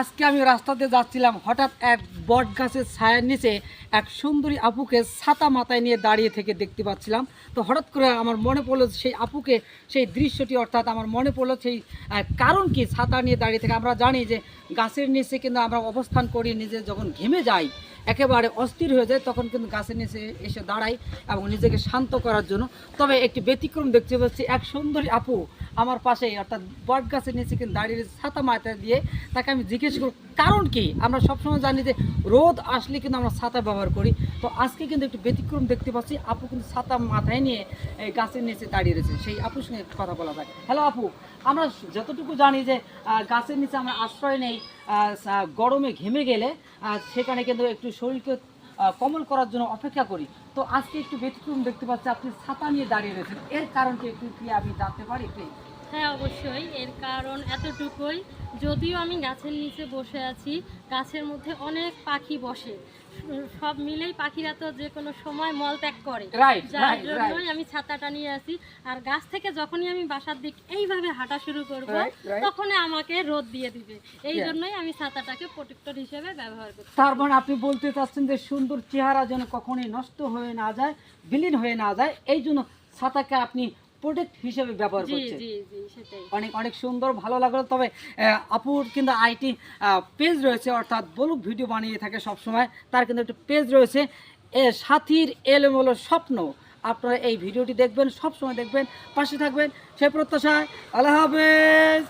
আজকে আমি রাস্তাতে যাচ্ছিলাম, হঠাৎ এক বট গাছের ছায়ার নিচে এক সুন্দরী আপুকে ছাতা মাথায় নিয়ে দাঁড়িয়ে থেকে দেখতে পাচ্ছিলাম। তো হঠাৎ করে আমার মনে পড়ল সেই আপুকে সেই দৃশ্যটি, অর্থাৎ আমার মনে পড়ল সেই কারণ কি ছাতা নিয়ে দাঁড়িয়ে থেকে। আমরা জানি যে গাছের নিচে কিন্তু আমরা অবস্থান করি, নিজে যখন ঘেমে যাই, একেবারে অস্থির হয়ে যায়, তখন কিন্তু গাছের নিচে এসে দাঁড়াই এবং নিজেকে শান্ত করার জন্য। তবে একটি ব্যতিক্রম দেখতে পাচ্ছি, এক সুন্দরী আপু আমার পাশেই, অর্থাৎ বট গাছের নিচে কিন্তু দাঁড়িয়ে ছাতা মাথায় দিয়ে তাকে আমি জিজ্ঞেস করব, কারণ কি? আমরা সবসময় জানি যে রোদ আসলে কিন্তু আমরা ছাতা ব্যবহার করি। তো আজকে কিন্তু একটু ব্যতিক্রম দেখতে পাচ্ছি, আপু কিন্তু ছাতা মাথায় নিয়ে এই গাছের নিচে দাঁড়িয়ে রয়েছে। সেই আপুর সঙ্গে একটু কথা বলা যায় হ্যালো আপু। আমরা যতটুকু জানি যে গাছের নিচে আমরা আশ্রয় নেই গরমে ঘেমে গেলে সেখানে কিন্তু একটু শরীরকে কোমল করার জন্য অপেক্ষা করি। তো আজকে একটু ব্যতিক্রম দেখতে পাচ্ছি, আপনি ছাতা নিয়ে দাঁড়িয়ে রয়েছেন। এর কারণটি একটু কি আমি জানতে পারি? প্লিজ হ্যাঁ অবশ্যই। এর কারণ এতটুকুই। যদিও আমি গাছের নিচে বসে আছি গাছের মধ্যে অনেক পাখি বসে। সব মিলেই পাখিরা তো যে কোনো সময় মল ত্যাগ করে। যার জন্যই আমি ছাতাটা নিয়ে আসি। আর গাছ থেকে যখনই আমি বাসার দিক এইভাবে হাঁটা শুরু করব. তখনই আমাকে রোদ দিয়ে দিবে। এই জন্যই আমি ছাতাটাকে প্রোটেক্টর হিসেবে ব্যবহার করি তার মানে আপনি বলতে চাচ্ছেন যে সুন্দর চেহারা যেন কখনোই নষ্ট হয়ে না যায় বিলীন হয়ে না যায় এই জন্য ছাতাকে আপনি প্রোটেক্ট হিসেবে ব্যবহার সেটাই। অনেক অনেক সুন্দর ভালো লাগল। তবে আপুর কিন্তু আইটি পেজ রয়েছে অর্থাৎ বলুক ভিডিও বানিয়ে থাকে সবসময় তার কিন্তু একটা পেজ রয়েছে। এ সাথীর এলোমেলো স্বপ্ন। আপনারা এই ভিডিওটি দেখবেন সব সময় দেখবেন পাশে থাকবেন। সে প্রত্যাশায় আল্লাহ হাফেজ।